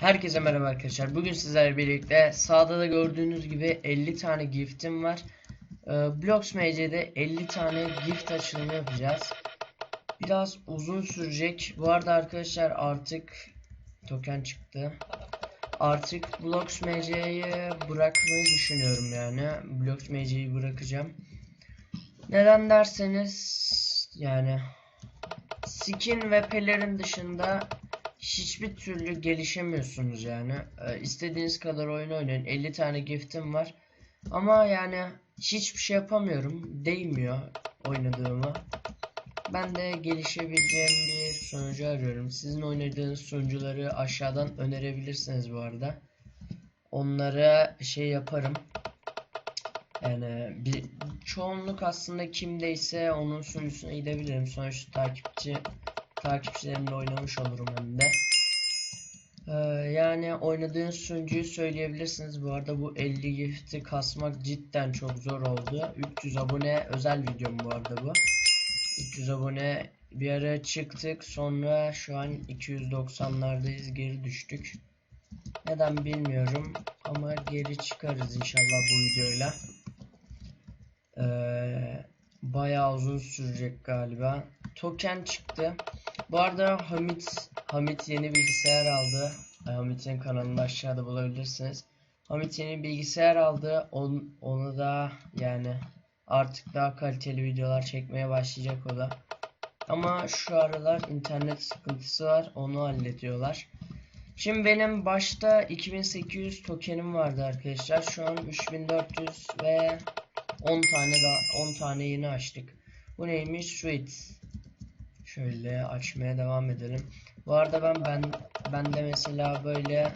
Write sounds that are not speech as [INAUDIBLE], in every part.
Herkese merhaba arkadaşlar. Bugün sizlerle birlikte sağda da gördüğünüz gibi 50 tane giftim var. Ee, Blox MC'de 50 tane gift açılımı yapacağız. Biraz uzun sürecek. Bu arada arkadaşlar artık token çıktı. Artık Blox MC'yi bırakmayı düşünüyorum yani. Blox MC'yi bırakacağım. Neden derseniz yani skin ve pelerin dışında hiçbir türlü gelişemiyorsunuz yani. Ee, istediğiniz kadar oyun oynayın. 50 tane giftim var. Ama yani hiçbir şey yapamıyorum. Değmiyor oynadığıma. Ben de gelişebileceğim bir sunucu arıyorum. Sizin oynadığınız sunucuları aşağıdan önerebilirsiniz bu arada. Onlara şey yaparım. Yani bir çoğunluk aslında kimdeyse onun sunucusuna gidebilirim. Sonuçta takipçi takipçilerimle oynamış olurum hem de. Ee, yani oynadığınız sunucuyu söyleyebilirsiniz. Bu arada bu 50 gifti kasmak cidden çok zor oldu. 300 abone özel videom bu arada bu. 300 abone bir ara çıktık. Sonra şu an 290'lardayız. Geri düştük. Neden bilmiyorum. Ama geri çıkarız inşallah bu videoyla. Ee, bayağı uzun sürecek galiba. Token çıktı. Bu arada Hamit Hamit yeni bilgisayar aldı. Hamit'in kanalını aşağıda bulabilirsiniz. Hamit yeni bilgisayar aldı. On, onu da yani artık daha kaliteli videolar çekmeye başlayacak o da. Ama şu aralar internet sıkıntısı var. Onu hallediyorlar. Şimdi benim başta 2800 tokenim vardı arkadaşlar. Şu an 3400 ve 10 tane daha 10 tane yeni açtık. Bu neymiş? Sweet. Şöyle açmaya devam edelim. Bu arada ben ben bende mesela böyle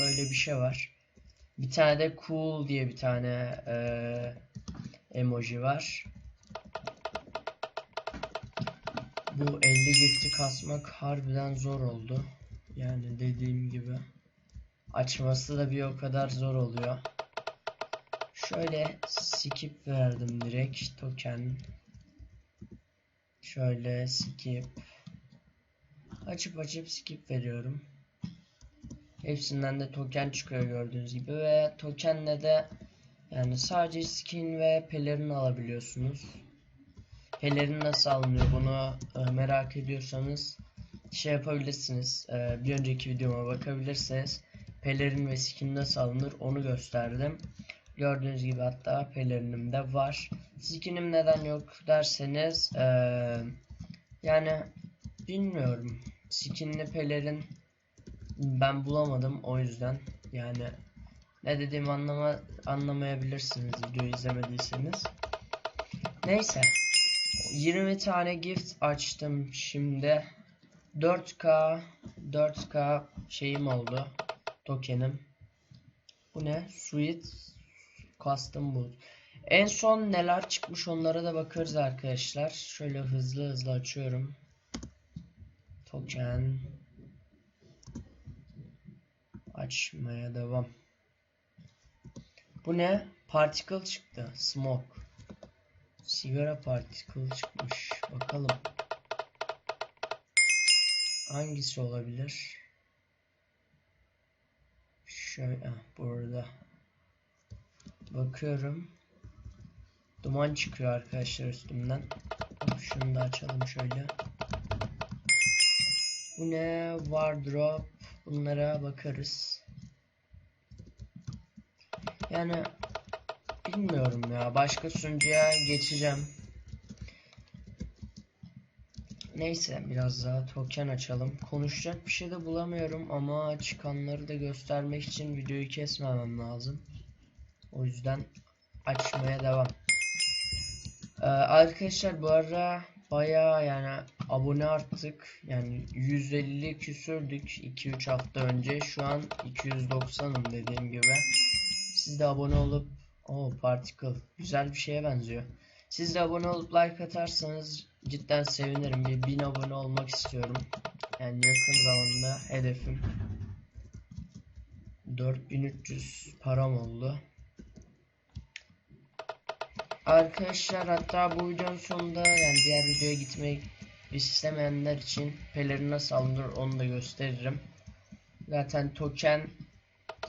böyle bir şey var. Bir tane de cool diye bir tane e, emoji var. Bu 50 gifti kasmak harbiden zor oldu. Yani dediğim gibi açması da bir o kadar zor oluyor. Şöyle skip verdim direkt token. Şöyle skip. Açıp açıp skip veriyorum. Hepsinden de token çıkıyor gördüğünüz gibi ve tokenle de yani sadece skin ve pelerin alabiliyorsunuz. Pelerin nasıl alınıyor bunu e, merak ediyorsanız şey yapabilirsiniz. E, bir önceki videoma bakabilirsiniz. Pelerin ve skin nasıl alınır onu gösterdim. Gördüğünüz gibi hatta pelerinim de var. Skinim neden yok derseniz ee, yani bilmiyorum. Skinli pelerin ben bulamadım o yüzden yani ne dediğimi anlama anlamayabilirsiniz videoyu izlemediyseniz. Neyse 20 tane gift açtım şimdi 4K 4K şeyim oldu tokenim. Bu ne? Sweet Custom Boot. En son neler çıkmış onlara da bakarız arkadaşlar. Şöyle hızlı hızlı açıyorum. Token. Açmaya devam. Bu ne? Particle çıktı. Smoke. Sigara particle çıkmış. Bakalım. Hangisi olabilir? Şöyle burada. Bakıyorum. Duman çıkıyor arkadaşlar üstümden. Şunu da açalım şöyle. Bu ne? Wardrobe. Bunlara bakarız. Yani bilmiyorum ya. Başka sunucuya geçeceğim. Neyse biraz daha token açalım. Konuşacak bir şey de bulamıyorum ama çıkanları da göstermek için videoyu kesmemem lazım. O yüzden açmaya devam. Ee, arkadaşlar bu ara baya yani abone arttık. Yani 150 küsürdük 2-3 hafta önce. Şu an 290'ım dediğim gibi. Siz de abone olup o particle güzel bir şeye benziyor. Siz de abone olup like atarsanız cidden sevinirim. Bir 1000 abone olmak istiyorum. Yani yakın zamanda hedefim 4300 param oldu. Arkadaşlar hatta bu videonun sonunda yani diğer videoya gitmek istemeyenler için pelerin nasıl alınır onu da gösteririm. Zaten token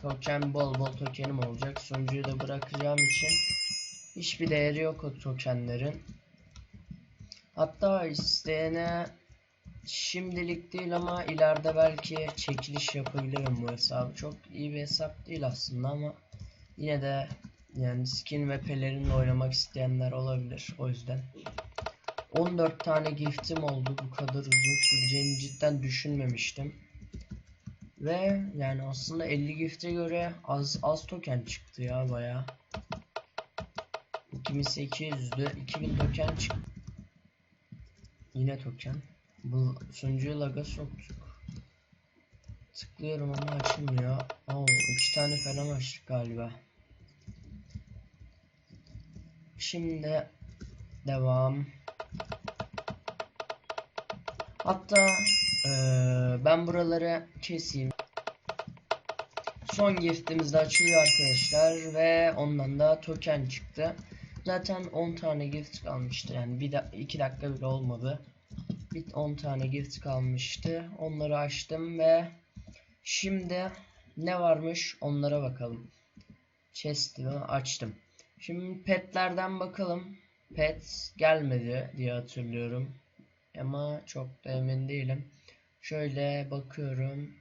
token bol bol tokenim olacak. Sunucuyu da bırakacağım için hiçbir değeri yok o tokenlerin. Hatta isteyene şimdilik değil ama ileride belki çekiliş yapabilirim bu hesabı. Çok iyi bir hesap değil aslında ama yine de yani skin ve pelerinle oynamak isteyenler olabilir o yüzden. 14 tane giftim oldu bu kadar uzun süreceğini cidden düşünmemiştim. Ve yani aslında 50 gifte göre az az token çıktı ya baya. 2800'dü 2000 token çıktı. Yine token. Bu sunucuyu laga soktuk. Tıklıyorum ama açılmıyor. Oo, iki tane falan açtık galiba. Şimdi devam. Hatta eee, ben buraları keseyim. Son giftimiz de açılıyor arkadaşlar ve ondan da token çıktı. Zaten 10 tane gift kalmıştı yani bir da 2 dakika bile olmadı. Bir 10 tane gift kalmıştı. Onları açtım ve şimdi ne varmış onlara bakalım. Chest'i açtım. Şimdi petlerden bakalım. Pet gelmedi diye hatırlıyorum. Ama çok da emin değilim. Şöyle bakıyorum.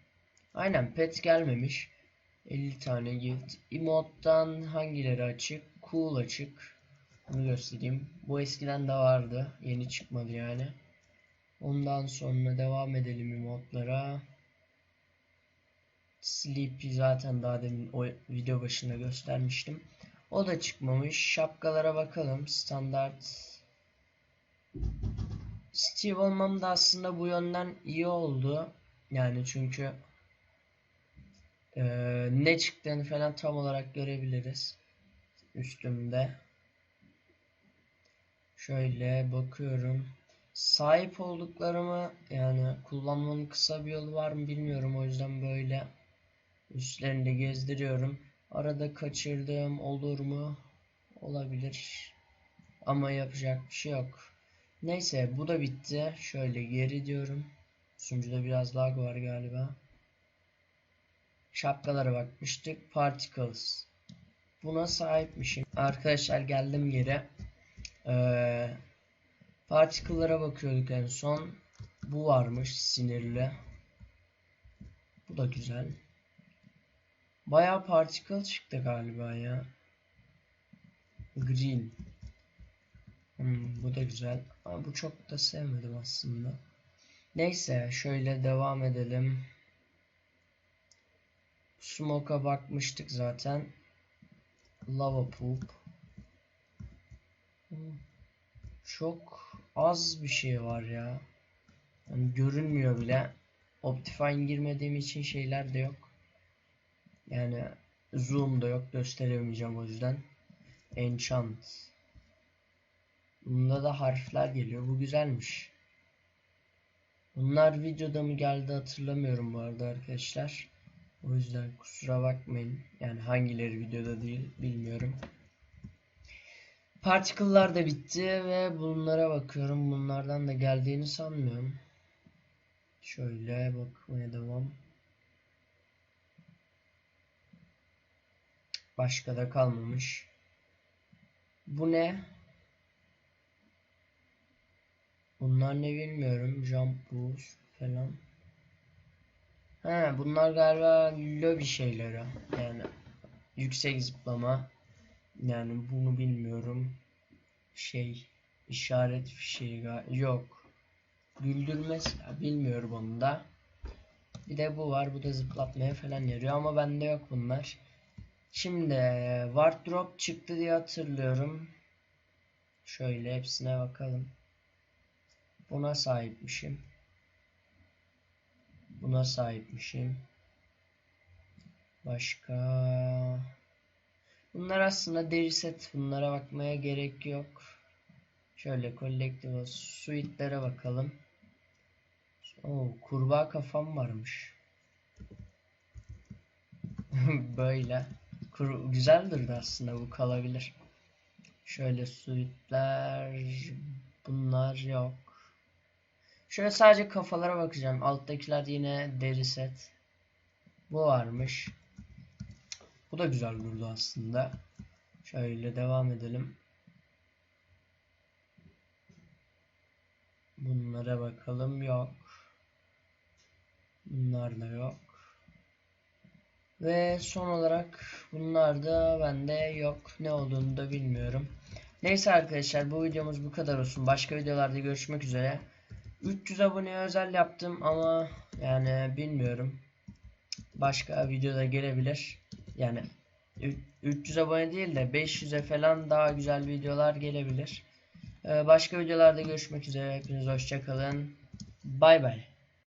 Aynen pet gelmemiş. 50 tane gift. Emote'dan hangileri açık? Cool açık. Bunu göstereyim. Bu eskiden de vardı. Yeni çıkmadı yani. Ondan sonra devam edelim emotlara. Sleepy zaten daha demin o video başında göstermiştim. O da çıkmamış. Şapkalara bakalım. Standart. Steve olmam da aslında bu yönden iyi oldu. Yani çünkü eee, ne çıktığını falan tam olarak görebiliriz. Üstümde. Şöyle bakıyorum. Sahip olduklarımı yani kullanmanın kısa bir yolu var mı bilmiyorum. O yüzden böyle üstlerinde gezdiriyorum. Arada kaçırdığım olur mu? Olabilir. Ama yapacak bir şey yok. Neyse bu da bitti. Şöyle geri diyorum. Sunucuda biraz lag var galiba. Şapkalara bakmıştık. Particles. Buna sahipmişim. Arkadaşlar geldim geri. Ee, particle'lara bakıyorduk en son. Bu varmış sinirli. Bu da güzel. Bayağı particle çıktı galiba ya. Green. Hmm, bu da güzel. Ama bu çok da sevmedim aslında. Neyse şöyle devam edelim. Smoke'a bakmıştık zaten. Lava poop. Çok az bir şey var ya. Yani görünmüyor bile. Optifine girmediğim için şeyler de yok. Yani zoom da yok gösteremeyeceğim o yüzden. Enchant. Bunda da harfler geliyor. Bu güzelmiş. Bunlar videoda mı geldi hatırlamıyorum bu arada arkadaşlar. O yüzden kusura bakmayın. Yani hangileri videoda değil bilmiyorum. Particle'lar da bitti ve bunlara bakıyorum. Bunlardan da geldiğini sanmıyorum. Şöyle bakmaya devam. Başka da kalmamış. Bu ne? Bunlar ne bilmiyorum. Jump boost falan. He, bunlar galiba lobby şeyleri. Yani yüksek zıplama. Yani bunu bilmiyorum. Şey işaret fişeği yok. Güldürme silah bilmiyorum onu da. Bir de bu var. Bu da zıplatmaya falan yarıyor ama bende yok bunlar. Şimdi wardrop çıktı diye hatırlıyorum. Şöyle hepsine bakalım. Buna sahipmişim. Buna sahipmişim. Başka Bunlar aslında deri set. Bunlara bakmaya gerek yok. Şöyle collectibles suite'lere bakalım. Oo, kurbağa kafam varmış. [LAUGHS] Böyle. Güzeldir de aslında bu kalabilir. Şöyle suitler bunlar yok. Şöyle sadece kafalara bakacağım. Alttakiler yine deri set. Bu varmış. Bu da güzel durdu aslında. Şöyle devam edelim. Bunlara bakalım. Yok. Bunlar da yok. Ve son olarak bunlar da bende yok. Ne olduğunu da bilmiyorum. Neyse arkadaşlar bu videomuz bu kadar olsun. Başka videolarda görüşmek üzere. 300 aboneye özel yaptım ama yani bilmiyorum. Başka videoda gelebilir. Yani ü- 300 abone değil de 500'e falan daha güzel videolar gelebilir. Ee, Başka videolarda görüşmek üzere. Hepiniz hoşça kalın. Bay bay.